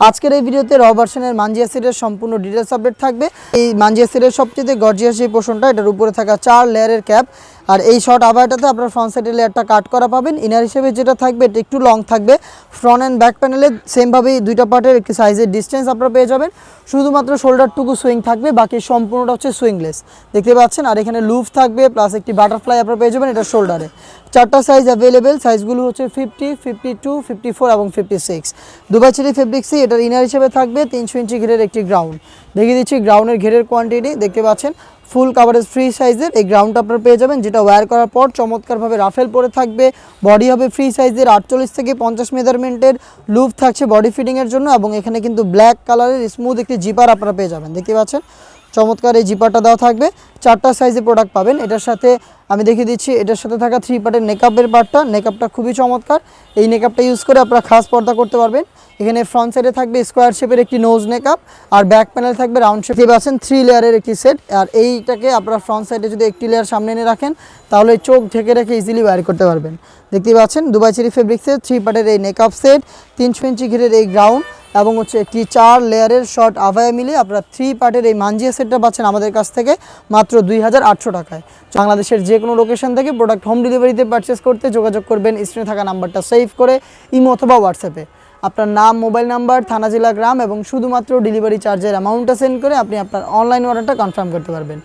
আজকের এই ভিডিওতে র ভার্সনের মাঞ্জিয়া সিটের সম্পূর্ণ ডিটেলস আপডেট থাকবে। এই মাঞ্জিয়া সিডের সবচেয়ে গর্জিয়াস এই পোর্শনটা এটার উপরে থাকা চার লেয়ারের ক্যাপ আর এই শর্ট আবারটাতে আপনার ফ্রন্ট সাইডের লেয়ারটা কাট করা পাবেন। ইনার হিসেবে যেটা থাকবে, এটা একটু লং থাকবে। ফ্রন্ট অ্যান্ড ব্যাক প্যানেলে সেমভাবেই দুইটা পার্টের একটি সাইজের ডিস্টেন্স আপনারা পেয়ে যাবেন। শুধুমাত্র শোল্ডারটুকু সুইং থাকবে, বাকি সম্পূর্ণটা হচ্ছে সুইংলেস দেখতে পাচ্ছেন? আর এখানে লুফ থাকবে প্লাস একটি বাটারফ্লাই আপনারা পেয়ে যাবেন এটা শোল্ডারে চারটা সাইজ অ্যাভেলেবেল সাইজগুলো হচ্ছে fifty fifty two fifty four এবং ফিফটি সিক্স দুবাই চেরি ফেব্রিক্সি এটার ইনার হিসেবে থাকবে, তিনশো ইঞ্চি ঘেরের একটি গ্রাউন্ড দেখিয়ে দিচ্ছি গ্রাউন্ডের ঘেরের কোয়ান্টিটি দেখতে পাচ্ছেন? ফুল কাভারেজ ফ্রি সাইজের এই গ্রাউন্ডটা আপনারা পেয়ে যাবেন, যেটা ওয়্যার করার পর চমৎকারভাবে রাফেল পরে থাকবে। বডি হবে ফ্রি সাইজের আটচল্লিশ থেকে পঞ্চাশ মেজারমেন্টের লুপ থাকছে বডি ফিটিংয়ের জন্য এবং এখানে কিন্তু ব্ল্যাক কালারের স্মুথ একটি জিপার আপনারা পেয়ে যাবেন। দেখতে পাচ্ছেন? চমৎকার এই জিপারটা দেওয়া থাকবে। চারটা সাইজে প্রোডাক্ট পাবেন। এটার সাথে আমি দেখিয়ে দিচ্ছি, এটার সাথে থাকা থ্রি পার্টের নেকআপের পার্টটা নেকআপটা খুবই চমৎকার। এই নেকআপটা ইউজ করে আপনারা খাস পর্দা করতে পারবেন। এখানে ফ্রন্ট সাইডে থাকবে স্কোয়ার শেপের একটি নোজ নেকআপ আর ব্যাক প্যানেল থাকবে রাউন্ড শেপ পাচ্ছেন থ্রি লেয়ারের একটি সেট আর এইটাকে আপনারা ফ্রন্ট সাইডে যদি একটি লেয়ার সামনে এনে রাখেন, তাহলে চোখ ঢেকে রেখে ইজিলি ওয়্যার করতে পারবেন। দেখতে পাচ্ছেন দুবাই চেরি ফেব্রিক্সের থ্রি পার্টের এই নেকআপ সেট তিনশো ইঞ্চি ঘিরের এই গ্রাউন্ড এবং হচ্ছে একটি চার লেয়ারের শর্ট আভায়া মিলে আপনারা থ্রি পার্টের এই মাঞ্জিয়া সেটটা পাচ্ছেন আমাদের কাছ থেকে মাত্র দুই হাজার আটশো টাকায়। বাংলাদেশের যে কোনো লোকেশন থেকে প্রোডাক্ট হোম ডেলিভারিতে পারচেস করতে যোগাযোগ করবেন। স্ক্রিনে থাকা নাম্বারটা সেভ করে ইমো অথবা হোয়াটসঅ্যাপে আপনার নাম মোবাইল নাম্বার থানা, জেলা, গ্রাম এবং শুধুমাত্র ডেলিভারি চার্জের অ্যামাউন্টটা সেন্ড করে আপনি আপনার অনলাইন অর্ডারটা কনফার্ম করতে পারবেন।